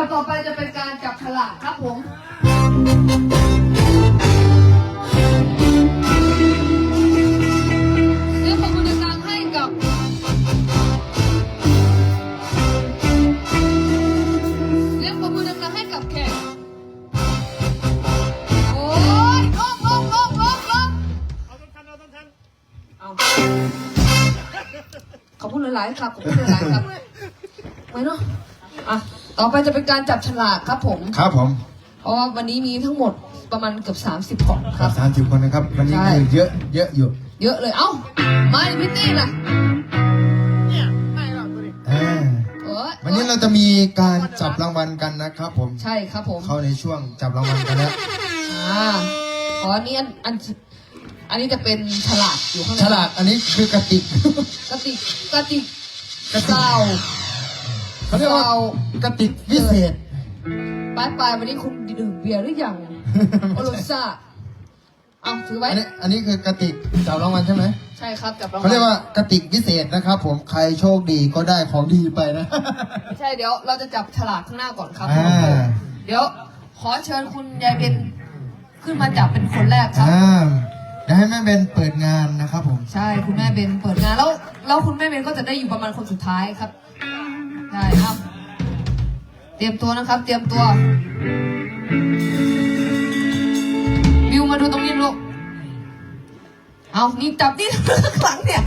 ดับต่อไปจะเป็นการจับฉลากครับผมเสียงปรบมือดังๆให้กับเสียงปรบมือดังๆให้กับแขกโอ้ยลงลงลงลงลงเอาต้นทันเอาต้นทันเอาขอบคุณหลายๆครับขอบคุณหลายๆครับไปเนาะอะ ต่อไปจะเป็นการจับฉลากครับผมครับผมเพราะว่าวันนี้มีทั้งหมดประมาณเกือบ30กล่องคครัรับบ สามสิบคนนะครับวันนี้ใช่ คือเยอะเยอะอยู่เยอะเลยเอ้ามาดิพี่ตี้ล่ะเนี่ยไม่หรอกตัวนี้อ่าเออวันนี้เราจะมีการจับรางวัลกันนะครับผมใช่ครับผมเข้าในช่วงจับรางวัลกันแล้วอ่าอ๋ออันนี้อันอันอันนี้จะเป็นฉลากอยู่ข้างในฉลากอันนี้คือกระติก กระติกกระติกกระติกเศร้า เขาเรียกว่ากระติกวิเศษปลายปลายวันนี้คุณดื่มเบียร์หรือยังโอโรซ่าเอาถือไว้ อันนี้อันนี้คือกระติกจับรางวัลใช่ไหมใช่ครับจับรางวัเขาลเรียกว่ากระติกวิเศษนะครับ ผมใครโชคดีก็ได้ของดีไปนะไม่ใช่เดี๋ยวเราจะจับฉลากข้างหน้าก่อนครับอ่าเดี๋ยวขอเชิญคุณยายเบนขึ้นมาจับเป็นคนแรกครับอ่าเดี๋ยวให้แม่เบนเปิดงานนะครับผม ใช่คุณแม่เบนเปิดงานแล้วแล้วคุณแม่เบนก็จะได้อยู่ประมาณคนสุดท้ายครับ ได้ครับ เตรียมตัวนะครับ เตรียมตัวบิวมาดูตรงนี้ลูกเอานี่จับที่ข้างหลังเนี่ย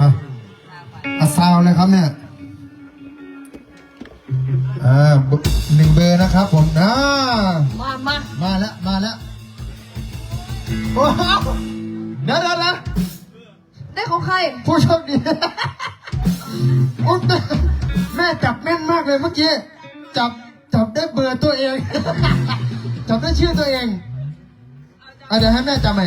อะอะซาวเลยครับเนี่ยอ่าเบอร์หนึ่งเบอร์นะครับผมอ่ามามามาแล้วมาแล้วโอ้โหเดี๋ยวเดี๋ยวเดี๋ยวได้ของใครผู้โชคดี โอ้แม่แม่จับแม่นมากเลยเมื่อกี้ จับจับได้เบอร์ตัวเอง จับได้ชื่อตัวเองอะเดี๋ยวให้แม่จำไหม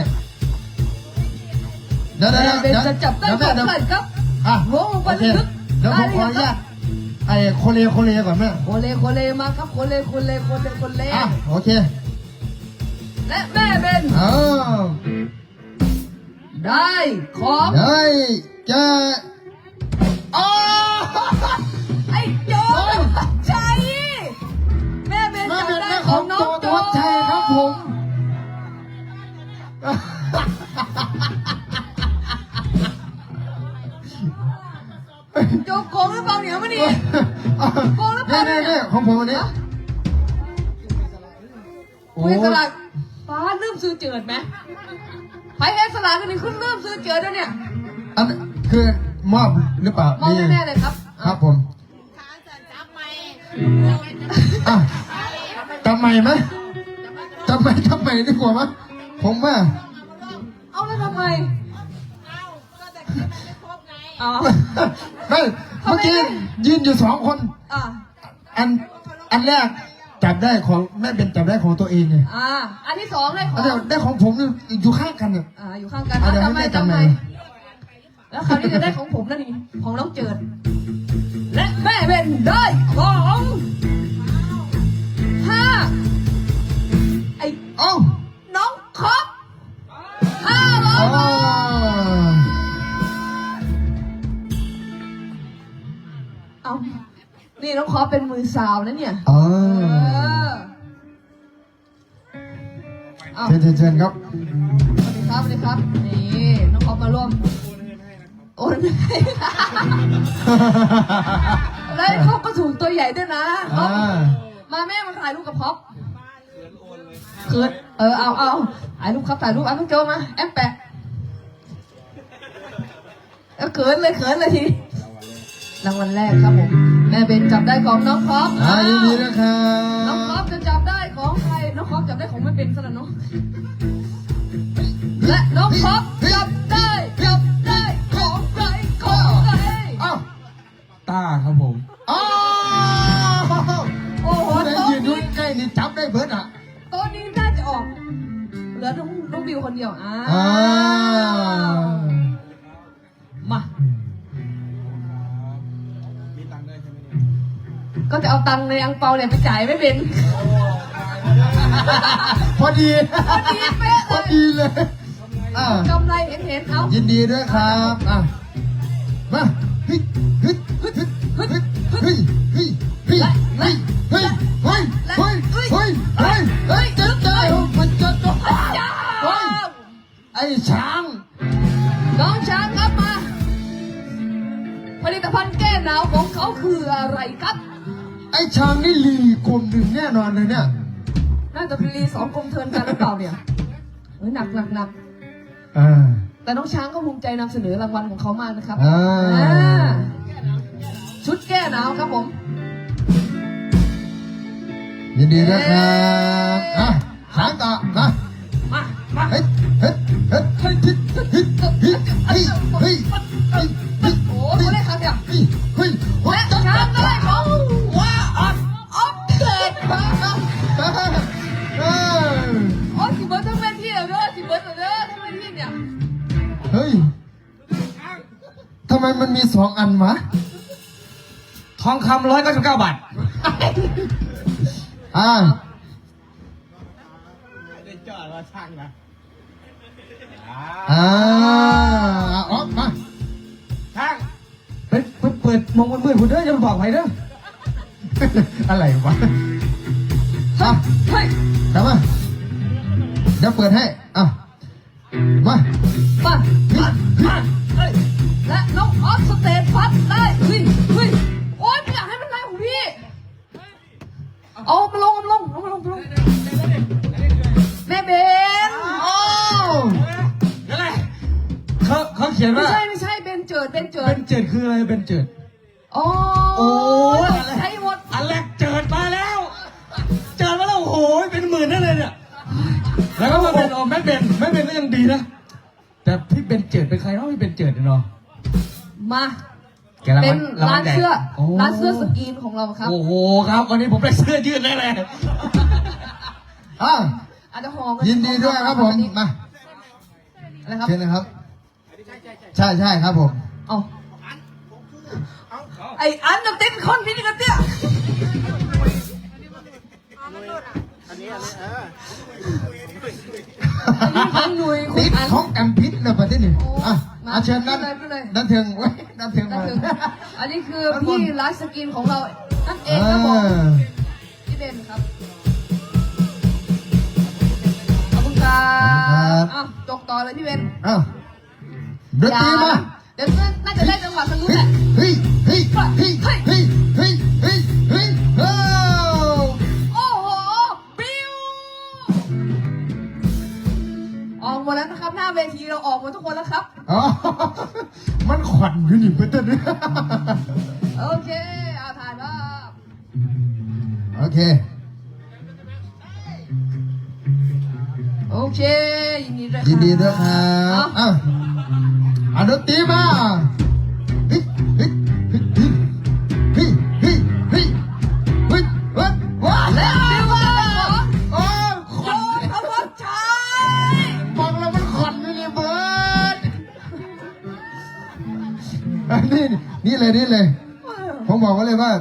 เดี๋ยวเดี๋ยวแม่เบเดี๋นยวจะจับได้เดี๋ยวขแม่องเดี๋ยวใครครับอะโอ้โหโอเคบันทึกเดี๋ยวผมได้ขออเลยนุครัญาบตไอ้โคเลโคเลก่อนแม่โคเลโคเลมาครับโคเลโคเลโคเลโคเลอะโอเค และแม่เบนอ้าวได้ของได้แกอ้าวไอ้โจใจแม่เบนแม่จับเป็นได้แม่ขขอองงน้อโจงทโจวัชชัยครับผมโจโกงหรือเปล่าเนี่ยมันนี่โกงหรือเปล่านี่นี่นี่ของผมอันนี้โอ้คุยสลักฟ้าลืมซื้อเจิดไหมไผ่เอ็กสลักกันนี่ขึ้นลืมซื้อเจิดแล้วเนี่ยอันคือ มอบหรือเปล่ามองนี่แน่ๆเลยครับ ครับผมอะจำใหม่ไหมจำใหม่จำใหม่ดีกว่ามั้ยผมว่า เอาแล้วทำไมอ๋อไม่เมื่อกี้ยืนอยู่สองคนอะอันอันแรกจับได้ของแม่เป็นจับได้ของตัวเองไงอ่าอันที่สองได้ขออันงเดียวได้ของผมนี่อยู่ข้างกันเนี่ยอ่าอยู่ข้างกันอะเอาเดี๋ยวจำไม่ให้แม่จำจำใหม่ไม่ แล้วคราวนี้จะได้ของผมแล้วนี่ของน้องเจิด และแม่เป็นได้ของห้าไอ้เอ้าน้องครบห้าร้ออ๋ยอบาทเอานี่น้องครบเป็นมือสาวนะเนี่ย อ๋อเออเอาเชิญเชิญเชิญครับสวัสดีครับสวัสดีครับ นี่น้องครบมาร่วม โอนให้แล้วเขาก็ถูกตัวใหญ่ด้วยนะอ่า มาแม่มาถ่ายรูปกับพ็อปเขินเออเอาเอาถ่ายรูปครับถ่ายรูปเอาต้องโจมาแอปแปะเอาเขินเลยเขินเลยทีรางวัลแรกครับผมแม่เบนจับได้ของน้องพ็อปอ่ายินดีนะครัน้องพ็อปบจะจับได้ของใครน้องพ็อปจับได้ของแม่เบนซะแล้วเนาะและน้องพ็อป ด้เบิร์ดอะ โต๊ะนี้น่าจะออก เหลือน้องน้องบิวคนเดียวอ้าอ่า วมามีตังค์ได้ใช่ไหมเนี่ยก็จะเอาตังค์ในอังเปาเนี่ยไปจ่ายไม่เป็นพอดีพอดีเป๊ะพอเลยดีเลยอ่ากำไรเห็นเห็นๆเอายินดีด้วยครับอะ นึ่งแน่นอนเลยเนี่ย น่าจะเป็นรีสองกลมเทินกันหรือเปล่าเนี่ยเฮ้ยหนักหนักหนักอ่า แต่น้องช้างก็ภูมิใจนำเสนอรางวัลของเขามากนะครับอ่า อ่าชุดแก้หนาวครับผม ยินดีด้วยครับอะช้างต่อมา มามาเฮ้ยเฮ้ยเฮ้ยเฮ้ยเฮ้ยเฮ้ยเฮ้ยเฮ้ยเฮ้ยโอ้โหได้ครับเนี่ยเฮ้ยเฮ้ยเฮ้ยและช้ มมันมีสองอันวะทองคำร้อยเก้าสิบเก้าบาท อ่าได้จอดว่าช่างนะอ่าออกมาช่างเฮ้ยเปิดเปิดมองมันมืดคุณเด้ออย่ามาบอกใครเด้ออะไรวะอะเฮ้ยกลับมาเดี๋ยวเปิดให้อะมามามา อฟสเตทฟัดได้เฮ้ยเฮ้ยโอ๊ยไม่อยากให้มันได้ของพี่ เอามาลงมาลงเอามาลงมาลงแม่เบนโอ้เดี๋ยวไงเขาเขาเขียนไม่ว่า ใช่ไม่ใช่เบนเจิดเบนเจิดเป็นเจิดคืออะไรเป็นเจิดอ๋อโอ้ย ใช่หมดอันแรกเจิดมาแล้ว เจิดมาแล้วโอ้โหเป็นหมื่นได้เลยเนี่ย แล้วก็มาเป็นโอ้แม่เบนแม่เบนก็ยังดีนะ แต่พี่เป็นเจิดเป็นใครเนาะพี่เป็นเจิดเนาะ มา แกรางเป็วัลนงวัร้าลนใหญ่เสื้อโอ้ร้านเสื้อสกรีนของเราครับ โอ้โหครับ วันนี้ผมได้เสื้อยืดได้เลยอะอาจจะหอมยินดีด้วยครับผมมา นะครับเชิญนะครับ ใช่ใช่ครับผม เอาไออันน่ะเต้นคอนพี่นี่กันเตี้ยอันนี้อันนี้เอออันนี้ของหนุ่ยคุติณดอัน ของกันพิษเลยประเทศนี้โอ้อะ มาอะเชิญนั่นขึ้นเลยขึ้นเลยนั่นเถิงไว้นั่นเถิงนั่นมาคืออันนี้คือพี่ไลฟ์สกรีนของเรานั่นเองครับผมอ่าพี่เบนครับขอบคุณครับอ้าวจกต่อเลยพี่เบนอ้าวดนตรีมาเดี๋ยวน่าจ โอเคเอาถ่ายภาพโอเค โอเค ยินดีด้วยยินดีด้วยครัเอาบอ้าวอะดนตรีมา นนี้นี่เลยนี่เลย ผมบอกไว้เลยว่า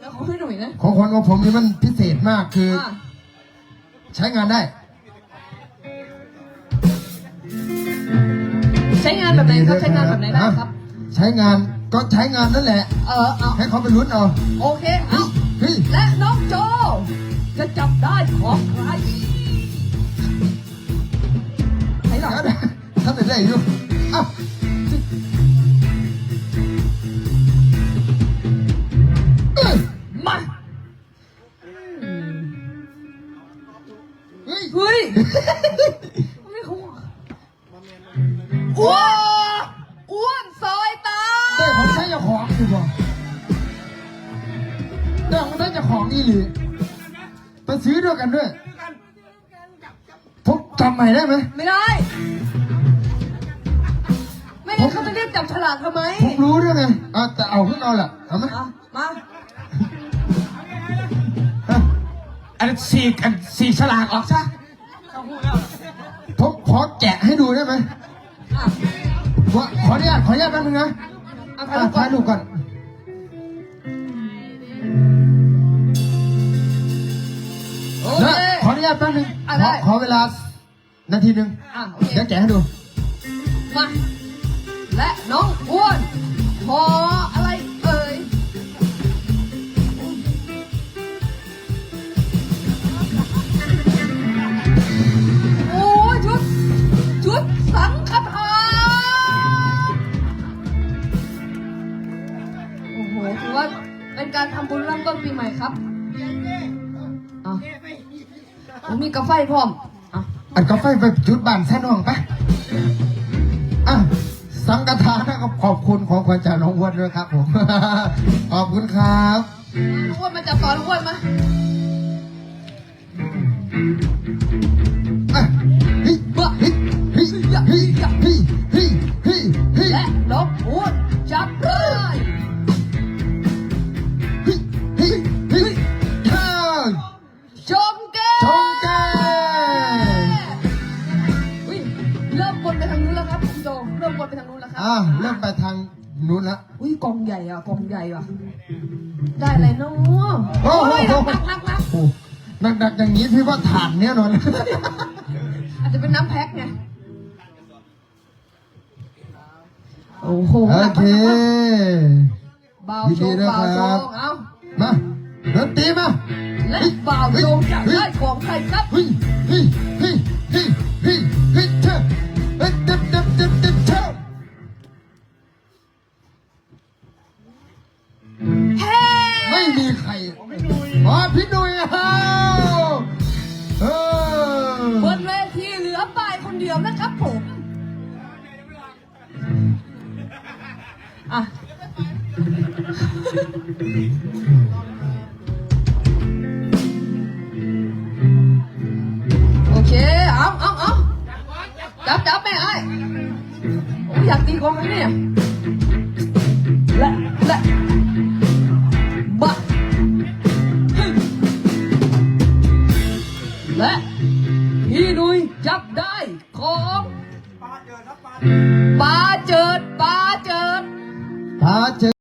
แล้วของพี่หนุ่ยนะ ของขวัญของผมนี่มันพิเศษมากคืออะใช้งานได้ ใช้งานแบบไหนครับ ใช้งานแบบไหนได้ครับ ใช้งานก็ใช้งานนั่นแหละ เออเอาให้เขาไปลุ้นเอาโอเคเอาเฮ้ยและน้องโจ จะจับได้ของใครไหนหรอเดี๋ยวนะท่านได้อยู่ องนี่หรือไปซื้อด้วยกันด้วยผมจำใหม่ได้ไหมไม่ได้ ไม่งั้นเขาจะเรียกจับฉลากทำไมผมรู้ด้วยไงอะแต่เอาขึ้นเอาแหละเอาไหมอะมาฮะอันนนสี่อันสี่ฉลากออกซะผมขอแกะให้ดูได้ไหมอะว่าขออนุญาตขออนุญาตแป๊บนึงนะเอาอะถ่ายรูปก่อถ่านยรูปก่อนโอนะเคขออนุญาตแป๊บนึงอะขได้ อขอเวลานาทีหนึ่งอะโอเคเดี๋ยวแกะให้ดู มาและน้องอ้วนพออ ผมมีกาแฟพร้อมอะอันกาแฟไปจุดบานแท่นองไปอะสังฆทานนะครับขอบคุณของขวัญจากน้องอ้วนด้วยครับผม ขอบคุณครับ อ้วนมาจับต่ออ้วนมา กองใหญ่อะกองใหญ่อะได้อะไรเนาะโอ้โหยหนักหนักหนักหนักโอ้หนักๆอย่างนี้พี่ว่าฐานเนี่ยนอนอาจจะเป็นน้ำแพ็คไงโอ้โหโอเคเบายินโชดีว์ด้วยเบาคโชรับว์เอามาดนตรีมาและเบาโชว์จะได้ของใครครับเฮ้ยเฮ้ยเฮ้ยเฮ้ยเฮ้ยเฮ้ยเธอเฮ้ย ม่มีใครอ๋อพี่ดุยอ้าเออบนเวทีเหลือปายคนเดียวนะครับผมอะโอเค เอาเอาเอาจับจับแม่ไอ้อยอยากตีกองไหมเนี่ยและและ บได้ของปลาเจิดปลาเจิดตาเจอ